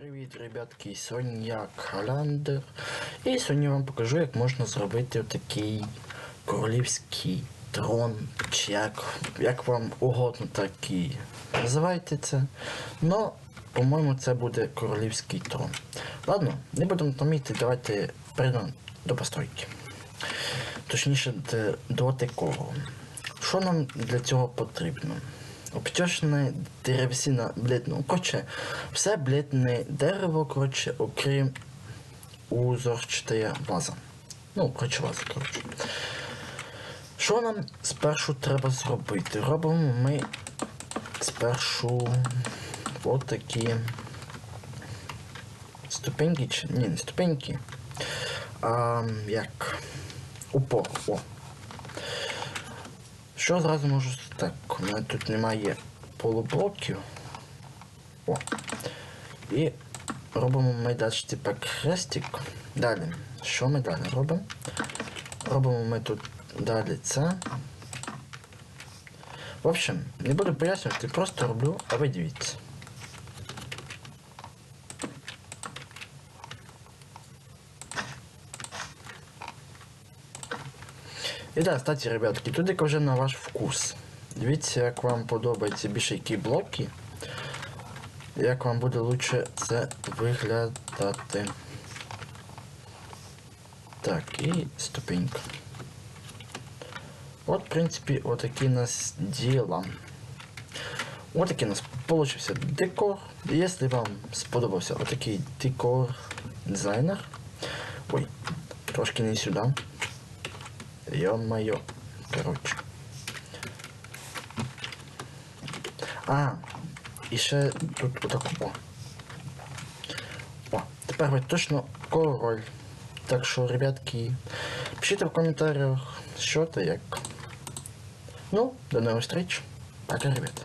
привіт, ребятки! Сьогодні я Календер. І сьогодні вам покажу, як можна зробити такий королівський трон, чи як, як вам угодно такий. Називайте це. Но, по-моєму, це буде королівський трон. Ладно, не будемо томити, давайте перейдемо до постройки. Точніше, до декору. Що нам для цього потрібно? Обтяжене деревсіна бледно. Коротше, все бледне дерево, коротше, окрім узорчатая ваза. Ну, коротше, ваза, коротше. Що нам спершу треба зробити? Робимо ми спершу от такі ступеньки, чи ні, не ступеньки. А, як упор. О. Що зразу можу так? У мене тут немає полублоків. О. І робимо ми далі типа хрестик. Далі. Що ми далі робимо? Робимо ми тут далі це. В общем, не буду пояснювати, просто роблю, а ви дивіться. І так, кстати, ребятки, тут вже на ваш вкус. Дивіться, як вам подобаються більше які блоки. Як вам буде лучше це виглядати. Так, і ступенька. От, в принципі, отакі нас діла. От такий у нас получився декор. Якщо вам сподобався отакий декор дизайнер. Ой, трошки не сюди. Ё-моё. Короче. А, і ще тут отако. О, тепер ви точно король. Так що, ребятки, пишіть в коментарях, що та як. Ну, до нових встреч. Пока, ребята.